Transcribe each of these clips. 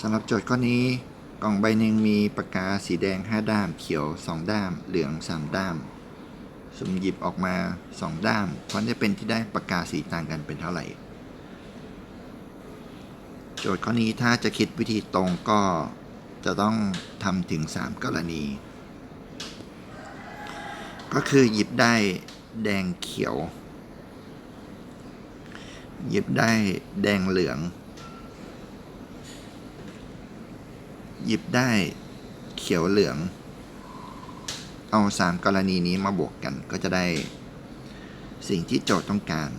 สำหรับโจทย์ข้อนี้ กล่องใบหนึ่งมีปากกาสีแดง 5 ด้าม เขียว 2 ด้าม เหลือง 3 ด้าม สุ่มหยิบออกมา 2 ด้ามผลจะเป็นที่ได้ปากกาสีต่างกันเป็นเท่าไหร่ โจทย์ข้อนี้ถ้าจะคิดวิธีตรงก็จะต้องทำถึง 3 กรณี ก็คือหยิบได้แดงเขียว หยิบได้แดงเหลือง หยิบได้เขียวเหลือง เอาสามกรณีนี้มาบวกกันก็จะได้สิ่งที่โจทย์ต้องการ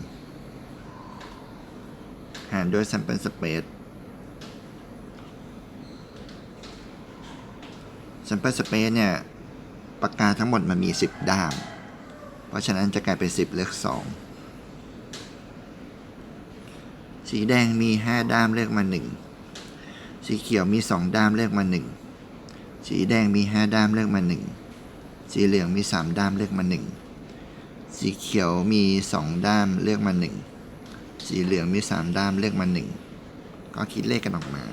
หารด้วย sample space sample space เนี่ยปากกาทั้งหมดมันมี 10 ด้าม เพราะฉะนั้นจะกลายเป็น 10 เลือก2สีแดงมี 5 ด้ามเลือกมา 1 สีเขียวมี 2 ด้ามเลือกมา 1 สีแดงมี 5 ด้ามเลือกมา 1 สีเหลืองมี 3 ด้ามเลือกมา 1 สีเขียวมี 2 ด้ามเลือกมา 1 สีเหลืองมี 3 ด้ามเลือกมา 1 ก็คิดเลขกันออกมา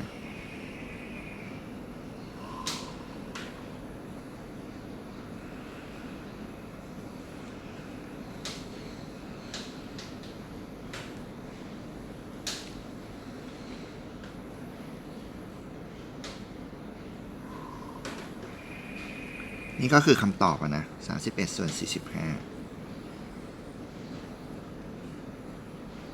นี่ก็คือคำตอบอะนะ 31 ส่วน 45